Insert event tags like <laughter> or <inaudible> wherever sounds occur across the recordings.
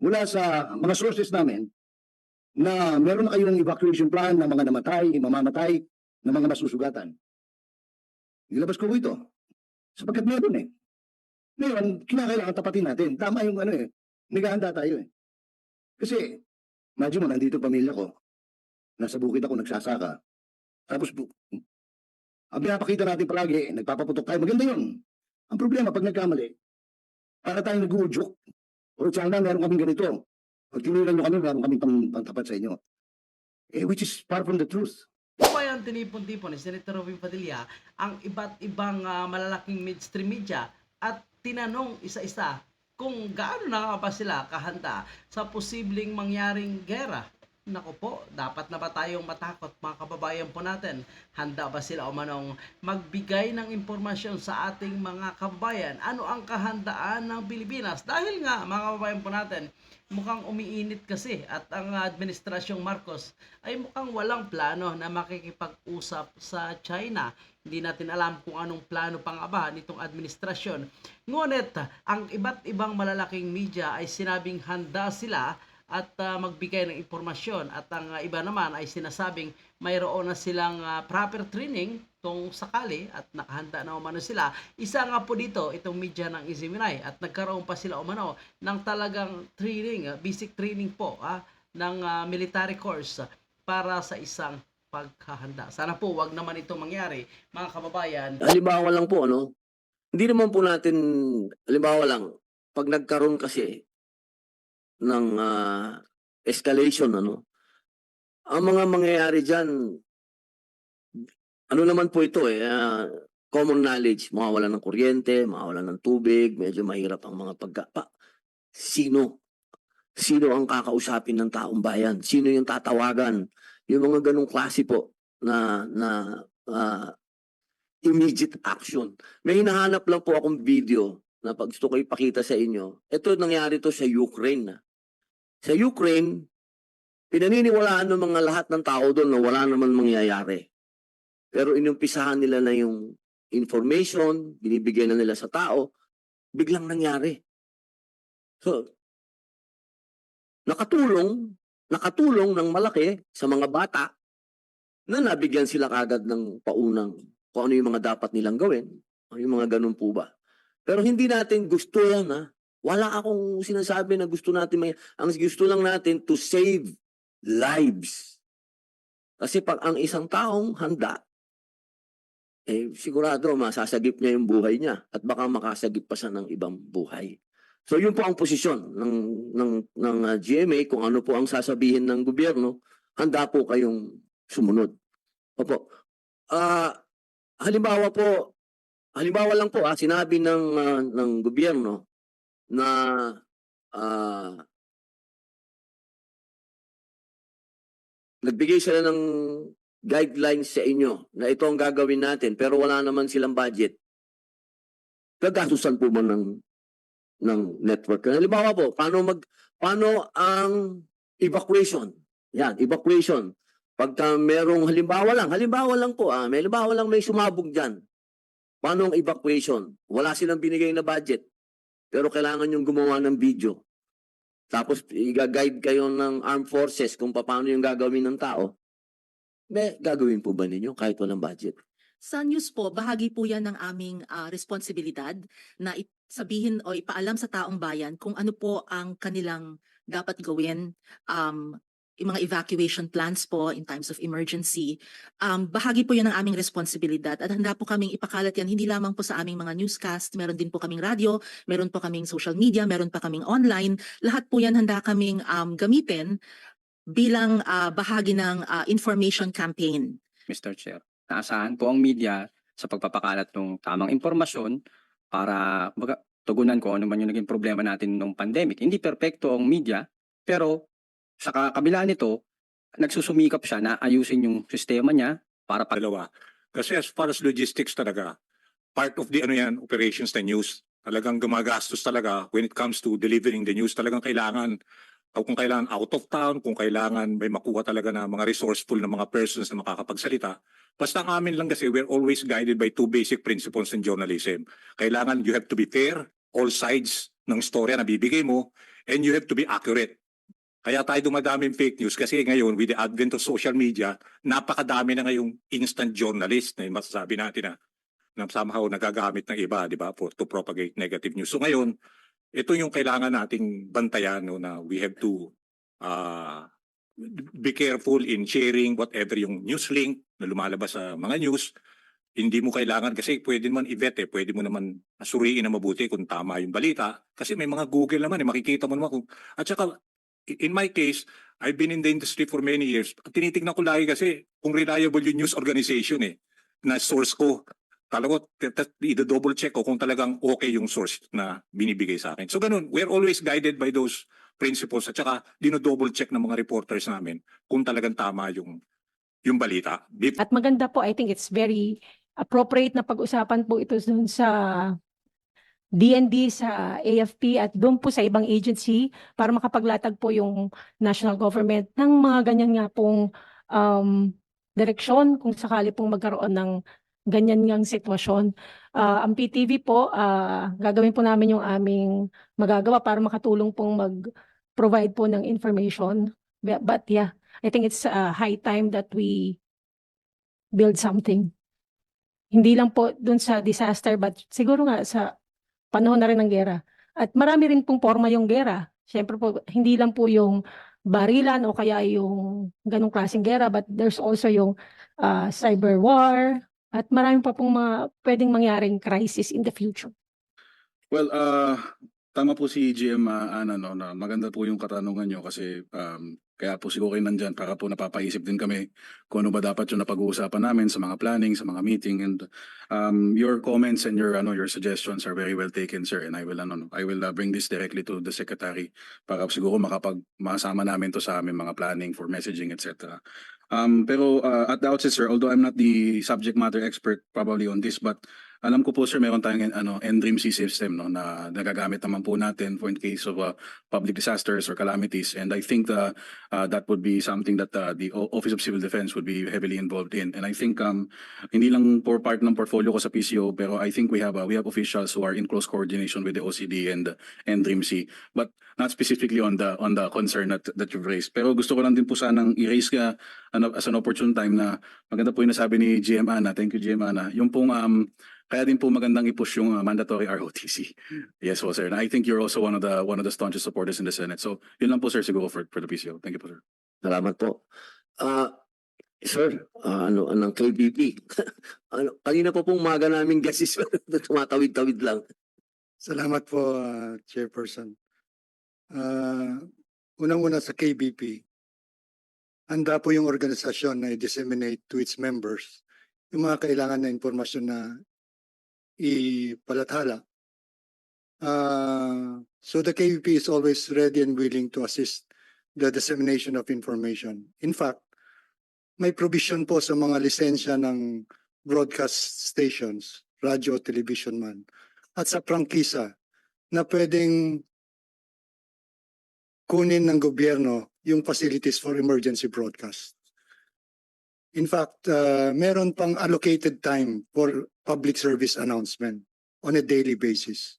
mula sa mga sources namin na meron na kayong evacuation plan ng mga namatay, mamamatay, ng mga masusugatan. Nilabas ko po ito. Sapagkat meron eh. Ngayon, kinakailangan tapatin natin. Tama yung ano eh. Naghahanda tayo eh. Kasi, imagine mo, nandito pamilya ko. Nasa bukid ako, nagsasaka. Tapos, ang pinapakita natin palagi, nagpapaputok tayo. Maganda yun. Ang problema, pag nagkamali, para tayo nag-uudyok. O sana meron kaming ganito. Pag tinilan nyo kami, meron kaming pang, pangtapat sa inyo. Eh, which is far from the truth. Kabayan tinipon-tipon ni Senator Robin Padilla ang iba't ibang ah, malalaking midstream media at tinanong isa-isa kung gaano na ba sila kahanda sa posibleng mangyaring gera. Nako po, dapat na ba tayong matakot mga kababayan po natin? Handa ba sila o manong magbigay ng impormasyon sa ating mga kababayan? Ano ang kahandaan ng Pilipinas? Dahil nga mga kababayan po natin, mukhang umiinit kasi at ang administrasyong Marcos ay mukhang walang plano na makikipag-usap sa China. Hindi natin alam kung anong plano pang aba nitong administrasyon. Ngunit ang iba't ibang malalaking media ay sinabing handa sila at ah, magbigay ng impormasyon at ang ah, iba naman ay sinasabing mayroon na silang ah, proper training kung sakali at nakahanda na umano sila. Isa nga po dito itong media ng Iziminay at nagkaroon pa sila umano ng talagang training, ah, basic training po ah, ng ah, military course para sa isang paghahanda. Sana po wag naman ito mangyari, mga kababayan. halimbawa lang po, ano, hindi naman po natin, halimbawa lang, pag nagkaroon kasi ng ah, escalation, ano, ang mga mangyayari dyan, ano naman po ito eh, ah, common knowledge, mawawalan ng kuryente, mawawalan ng tubig, medyo mahirap ang mga pagka... Pa, sino? Sino ang kakausapin ng taong bayan? Sino yung tatawagan? Yung mga ganong klase po na na ah, immediate action. May hinahanap lang po akong video na pag gusto ko ipakita sa inyo. Ito nangyari to sa Ukraine. Sa Ukraine, pinaniniwalaan ng mga lahat ng tao doon na wala naman mangyayari. Pero inumpisahan nila na yung information, binibigay na nila sa tao, biglang nangyari. So, nakatulong, nakatulong ng malaki sa mga bata na nabigyan sila kagad ng paunang kung ano yung mga dapat nilang gawin. Yung mga ganun po ba. Pero hindi natin gusto yan ha. Wala akong sinasabi na gusto natin may... Ang gusto lang natin to save lives. Kasi pag ang isang taong handa, eh sigurado masasagip niya yung buhay niya at baka makasagip pa siya ng ibang buhay. So yun po ang posisyon ng ng ng ah, GMA kung ano po ang sasabihin ng gobyerno, handa po kayong sumunod. Opo. Ah, halimbawa po, halimbawa lang po ah, sinabi ng ah, ng gobyerno na ah, nagbigay sila ng guidelines sa inyo na ito ang gagawin natin pero wala naman silang budget. Gagastusan po ba ng ng network? Halimbawa po, paano mag paano ang evacuation? Yan, evacuation. Pagka merong halimbawa lang, halimbawa lang po, ah, may halimbawa lang may sumabog dyan. Paano ang evacuation? Wala silang binigay na budget. Pero kailangan yung gumawa ng video. Tapos i-guide kayo ng armed forces kung paano yung gagawin ng tao. May gagawin po ba ninyo kahit walang budget? Sa news po, bahagi po yan ng aming ah, responsibilidad na sabihin o ipaalam sa taong bayan kung ano po ang kanilang dapat gawin. Um, yung mga evacuation plans po in times of emergency. Um, bahagi po yan ng aming responsibilidad at handa po kaming ipakalat yan hindi lamang po sa aming mga newscast, meron din po kaming radio, meron po kaming social media, meron pa kaming online. Lahat po yan handa kaming um, gamitin bilang ah, bahagi ng ah, information campaign. Mr. Chair. Naasahan po ang media sa pagpapakalat ng tamang impormasyon para tugunan ko ano man yung naging problema natin nung pandemic. Hindi perpekto ang media, pero sa ka- kabila nito, nagsusumikap siya na ayusin yung sistema niya para pag dalawa. Kasi as far as logistics talaga, part of the ano yan, operations na news, talagang gumagastos talaga when it comes to delivering the news. Talagang kailangan, kung kailangan out of town, kung kailangan may makuha talaga na mga resourceful na mga persons na makakapagsalita. Basta ang amin lang kasi, we're always guided by two basic principles in journalism. Kailangan you have to be fair, all sides ng storya na bibigay mo, And you have to be accurate. Kaya tayo dumadaming fake news kasi ngayon with the advent of social media, napakadami na ngayong instant journalist na masasabi natin na na somehow nagagamit ng iba, di ba, for to propagate negative news. So ngayon, ito yung kailangan nating bantayan no, na we have to uh, be careful in sharing whatever yung news link na lumalabas sa mga news. Hindi mo kailangan kasi pwede naman i-vet eh, pwede mo naman suriin na mabuti kung tama yung balita. Kasi may mga Google naman eh, makikita mo naman kung... At saka, in my case, I've been in the industry for many years. Tinitignan ko lagi kasi kung reliable yung news organization eh, na source ko. Talaga, i-double check ko kung talagang okay yung source na binibigay sa akin. So ganun, we're always guided by those principles at saka dino-double check ng mga reporters namin kung talagang tama yung yung balita. At maganda po, I think it's very appropriate na pag-usapan po ito dun sa DND, sa AFP at doon po sa ibang agency para makapaglatag po yung national government ng mga ganyan nga pong um, direksyon kung sakali pong magkaroon ng ganyan ngang sitwasyon. Ah, ang PTV po, ah, gagawin po namin yung aming magagawa para makatulong pong mag-provide po ng information. But, but yeah, I think it's uh, high time that we build something. Hindi lang po dun sa disaster, but siguro nga sa panahon na rin ng gera. At marami rin pong forma yung gera. Siyempre po, hindi lang po yung barilan o kaya yung ganong klaseng gera, but there's also yung uh, cyber war, at marami pa pong mga pwedeng mangyaring crisis in the future. Well, uh, tama po si GM uh, Ana no, na maganda po yung katanungan nyo kasi um, kaya po siguro kayo nandyan para po napapaisip din kami kung ano ba dapat yung napag-uusapan namin sa mga planning, sa mga meeting and um, your comments and your ano your suggestions are very well taken sir and I will ano no, I will uh, bring this directly to the secretary para siguro makapag masama namin to sa aming mga planning for messaging etc. Um, pero uh, at the outset sir, although I'm not the subject matter expert probably on this but alam ko po sir, meron tayong ano NDRIMC system no na nagagamit naman po natin for in case of uh, public disasters or calamities. And I think uh, uh, that would be something that uh, the Office of Civil Defense would be heavily involved in. And I think um hindi lang for part ng portfolio ko sa PCO pero I think we have uh, we have officials who are in close coordination with the OCD and and NDRIMC but not specifically on the on the concern that that you've raised. Pero gusto ko lang din po sanang i-raise ka ano, as an opportune time na maganda po yung nasabi ni GM Ana. Thank you GM Ana. Yung pong um kaya din po magandang i-push yung uh, mandatory ROTC. Yes po sir. And I think you're also one of the one of the staunchest supporters in the Senate. So yun lang po sir siguro for, for the PCO. Thank you po sir. Salamat po. Ah, sir, ah, ano, anong KBP? <laughs> ano, kanina po pong umaga namin gasis <laughs> tumatawid-tawid lang. Salamat po, uh, Chairperson. Uh, Unang-una sa KBP, handa po yung organisasyon na i-disseminate to its members yung mga kailangan na informasyon na ipalathala. Uh, so the KBP is always ready and willing to assist the dissemination of information. In fact, may provision po sa mga lisensya ng broadcast stations, radio, television man, at sa prangkisa na pwedeng kunin ng gobyerno yung facilities for emergency broadcast. In fact, uh, meron pang allocated time for public service announcement on a daily basis.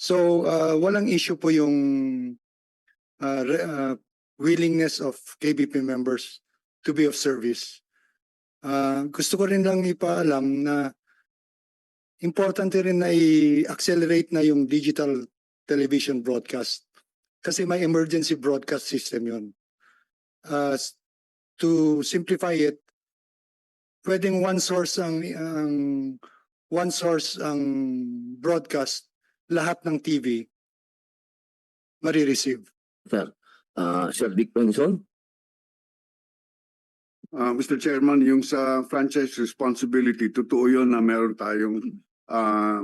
So, uh, walang issue po yung uh, uh, willingness of KBP members to be of service. Uh, gusto ko rin lang ipaalam na importante rin na i-accelerate na yung digital television broadcast kasi may emergency broadcast system yon. Uh, to simplify it, pwedeng one source ang, ang one source ang broadcast, lahat ng TV marireceive. Sir, ah, Sir Dick Benson? Ah, Mr. Chairman, yung sa franchise responsibility, totoo yun na meron tayong ah,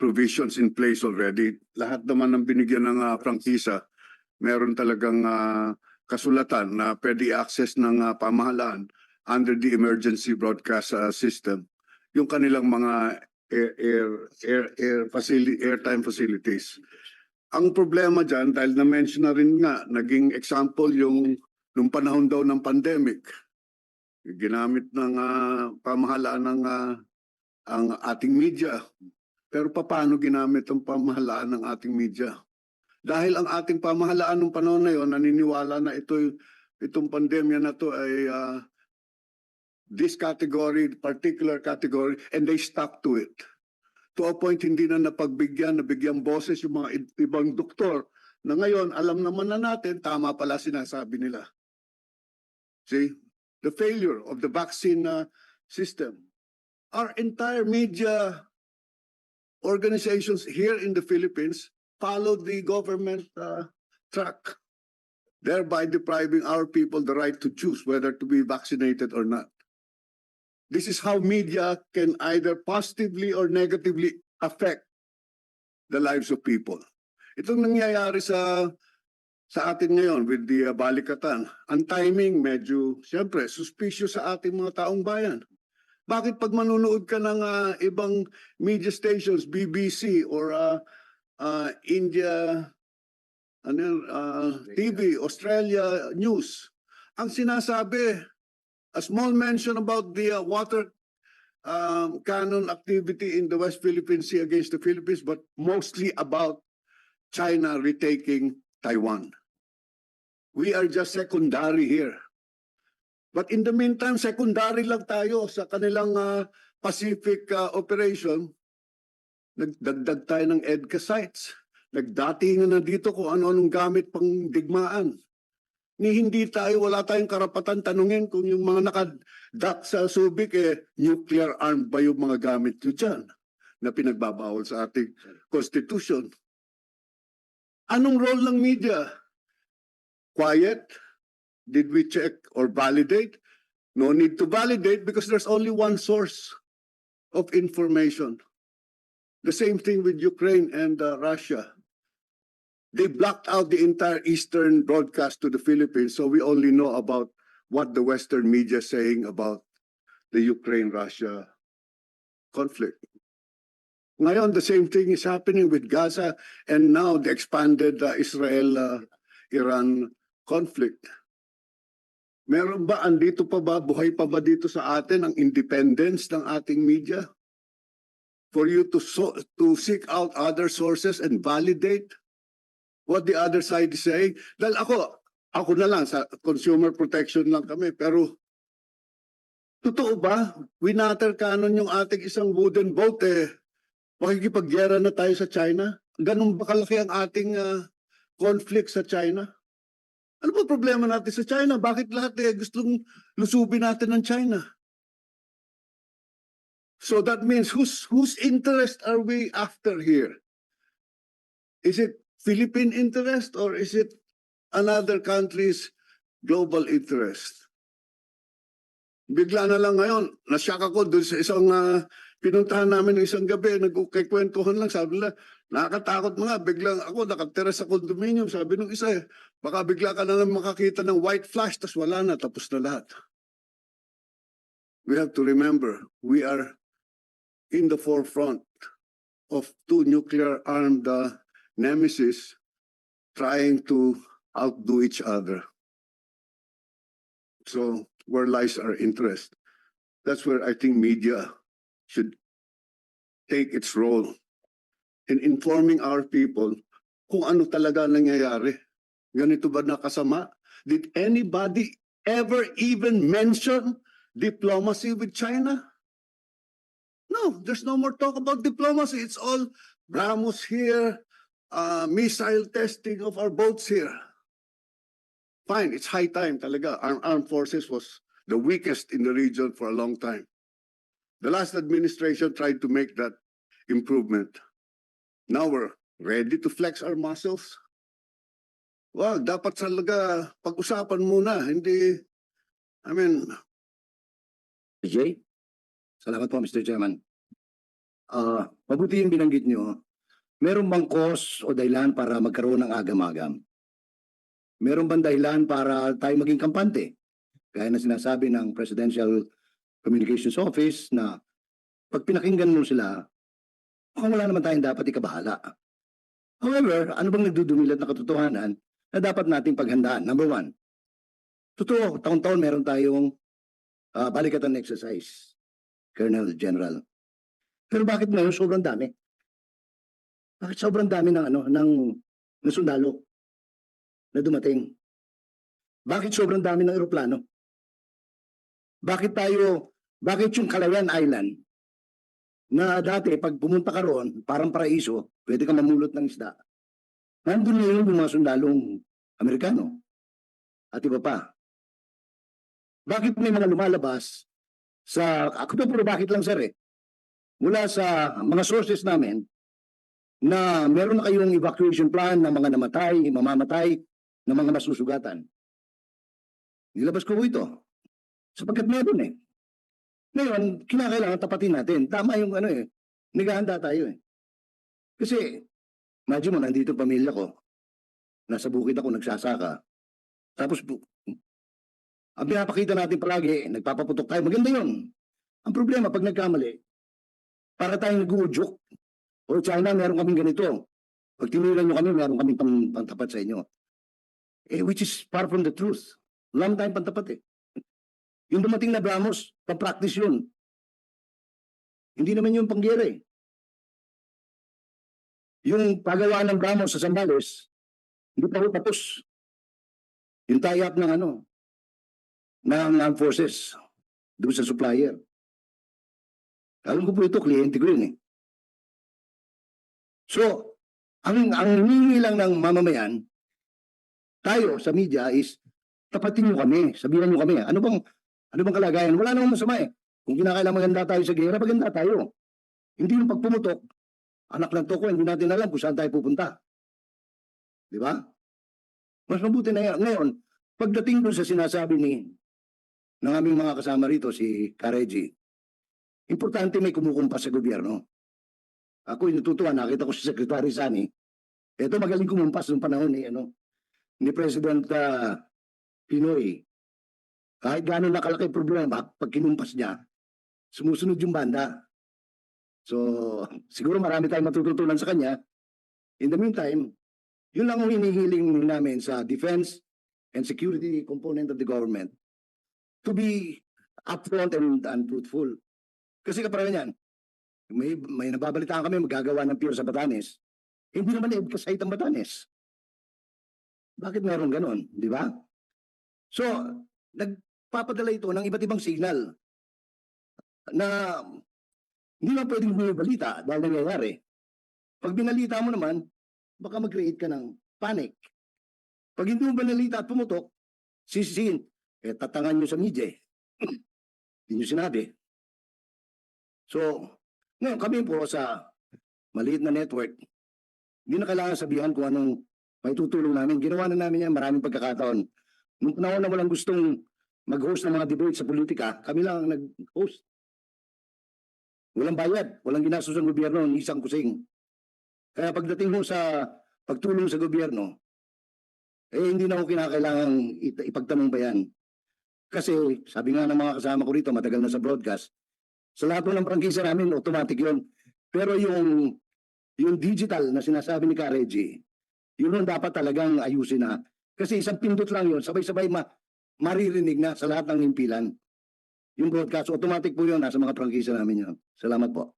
provisions in place already. Lahat naman ng binigyan ng ah, prangkisa, meron talagang ah, kasulatan na pwede access ng ah, pamahalaan under the emergency broadcast ah, system. Yung kanilang mga air air air, air facility airtime facilities. Ang problema dyan, dahil na-mention na rin nga, naging example yung nung panahon daw ng pandemic, ginamit ng ah, pamahalaan ng ah, ang ating media. Pero paano ginamit ang pamahalaan ng ating media? Dahil ang ating pamahalaan ng panahon na yon naniniwala na ito itong pandemya na to ay ah, this category, particular category, and they stuck to it. To a point, hindi na napagbigyan, nabigyan boses yung mga ibang doktor na ngayon, alam naman na natin, tama pala sinasabi nila. See, the failure of the vaccine uh, system. Our entire media organizations here in the Philippines followed the government uh, track, thereby depriving our people the right to choose whether to be vaccinated or not. This is how media can either positively or negatively affect the lives of people. Itong nangyayari sa sa atin ngayon with the uh, balikatan, ang timing medyo, siyempre, suspicious sa ating mga taong bayan. Bakit pag manunood ka ng uh, ibang media stations, BBC or uh, uh, India ano, uh, TV, Australia News, ang sinasabi, a small mention about the uh, water um, cannon activity in the West Philippine Sea against the Philippines, but mostly about China retaking Taiwan. We are just secondary here. But in the meantime, secondary lang tayo sa kanilang uh, Pacific uh, operation. Nagdagdag tayo ng EDCA sites. Nagdatingan na dito kung ano-anong gamit pang digmaan. Ni hindi tayo, wala tayong karapatan tanungin kung yung mga nakadak sa Subic, eh, nuclear armed ba yung mga gamit nyo dyan na pinagbabawal sa ating constitution. Anong role ng media? Quiet? Did we check or validate? No need to validate because there's only one source of information. The same thing with Ukraine and uh, Russia. They blocked out the entire eastern broadcast to the Philippines, so we only know about what the Western media is saying about the Ukraine-Russia conflict. Ngayon, the same thing is happening with Gaza and now the expanded uh, Israel-Iran conflict. Meron ba, andito pa ba, buhay pa ba dito sa atin ang independence ng ating media? For you to, so, to seek out other sources and validate what the other side is saying? Dahil ako, ako na lang, sa consumer protection lang kami, pero totoo ba? Winater cannon yung ating isang wooden boat eh. Makikipagyera na tayo sa China? Ganun ba kalaki ang ating ah, conflict sa China? Ano ba problema natin sa China? Bakit lahat eh gustong lusubin natin ng China? So that means whose whose interest are we after here? Is it Philippine interest or is it another country's global interest? Bigla na lang ngayon, nasyak ako dun sa isang ah, pinuntahan namin ng isang gabi, nagkukwentuhan lang, sabi nila, nakakatakot mga, biglang ako nakatira sa condominium, sabi nung isa eh, baka bigla ka na lang makakita ng white flash, tas wala na, tapos na lahat. We have to remember, we are in the forefront of two nuclear-armed uh, nemesis trying to outdo each other. So where lies our interest? That's where I think media should take its role in informing our people kung ano talaga nangyayari. Ganito ba nakasama? Did anybody ever even mention diplomacy with China? No, there's no more talk about diplomacy. It's all Brahmos here, uh, missile testing of our boats here. Fine, it's high time talaga. Our armed forces was the weakest in the region for a long time. The last administration tried to make that improvement. Now we're ready to flex our muscles. Well, dapat talaga pag-usapan muna, hindi, I mean, Jay? Salamat po, Mr. Chairman. Ah, mabuti yung binanggit nyo. Meron bang cause o dahilan para magkaroon ng agam-agam? Meron bang dahilan para tayo maging kampante? Gaya na sinasabi ng Presidential Communications Office na pag pinakinggan mo sila, mukhang wala naman tayong dapat ikabahala. However, ano bang nagdudumilat na katotohanan na dapat nating paghandaan? Number one, totoo, taon-taon meron tayong ah, balikatan exercise. Colonel General. Pero bakit ngayon sobrang dami? Bakit sobrang dami ng ano ng na sundalo na dumating. Bakit sobrang dami ng eroplano? Bakit tayo, bakit yung Calayan Island na dati pag pumunta ka roon, parang paraiso, pwede ka mamulot ng isda. Nandun na yun yung mga sundalong Amerikano at iba pa. Bakit may mga lumalabas sa, ako to puro bakit lang sir eh, mula sa mga sources namin na meron na kayong evacuation plan ng mga namatay, mamamatay, ng mga masusugatan. Nilabas ko po ito. Sapagkat meron eh. Ngayon, kinakailangan tapatin natin. Tama yung ano eh. Naghahanda tayo eh. Kasi, imagine mo, nandito pamilya ko. Nasa bukid ako, nagsasaka. Tapos, bu- ang pinapakita natin palagi, nagpapaputok tayo. Maganda yun. Ang problema, pag nagkamali, para tayong nag-uudyok. O China, meron kaming ganito. Pag tinilan nyo kami, meron kaming pang, pantapat sa inyo. Eh, which is far from the truth. Naman tayong pantapat eh. Yung dumating na Bramos, pang-practice yun. Hindi naman yung pangyera eh. Yung paggawa ng Bramos sa Zambales, hindi pa tapos. Yung tie-up ng ano, ng armed forces doon sa supplier. Alam ko po ito, kliyente ko yun eh. So, ang, ang hiningi lang ng mamamayan, tayo sa media is, tapatin nyo kami, sabihan nyo kami, ano bang, ano bang kalagayan? Wala namang masama eh. Kung kinakailangan maganda tayo sa gera, maganda tayo. Hindi yung pagpumutok, anak ng toko, hindi natin alam kung saan tayo pupunta. Di ba? Mas mabuti na yan. Ngayon, pagdating doon sa sinasabi ni ng aming mga kasama rito, si Kareji, importante may kumukumpas sa gobyerno. Ako natutuwa, nakita ko si Secretary Sani. Ito magaling kumumpas noong panahon ni, ano, ni President ah, Pinoy. Kahit gano'n nakalaki problema, pag kinumpas niya, sumusunod yung banda. So, <laughs> siguro marami tayong matututunan sa kanya. In the meantime, yun lang ang hinihiling namin sa defense and security component of the government to be upfront and, and truthful. Kasi kaparang yan, may, may nababalitaan kami magagawa ng pier sa Batanes. Hindi naman i-emphasize ang Batanes. Bakit meron ganon? Di ba? So, nagpapadala ito ng iba't ibang signal na hindi na pwedeng bumibalita dahil nangyayari. Pag binalita mo naman, baka mag-create ka ng panic. Pag hindi mo binalita at pumutok, sisisin, eh tatangan nyo sa media eh. <clears throat> Hindi nyo sinabi. So, ngayon kami po sa maliit na network, hindi na kailangan sabihan kung anong may tutulong namin. Ginawa na namin yan maraming pagkakataon. Nung panahon na walang gustong mag-host ng mga debate sa politika, kami lang ang nag-host. Walang bayad, walang ginastos ng gobyerno ng isang kusing. Kaya pagdating mo sa pagtulong sa gobyerno, eh hindi na ako kinakailangang ip- ipagtanong pa yan. Kasi sabi nga ng mga kasama ko rito, matagal na sa broadcast, sa lahat ng prangkisa namin, automatic yon. Pero yung yung digital na sinasabi ni Kareji, yun ang dapat talagang ayusin na. Kasi isang pindot lang yun, sabay-sabay ma maririnig na sa lahat ng himpilan. Yung broadcast, automatic po yun, nasa mga prangkisa namin yun. Salamat po.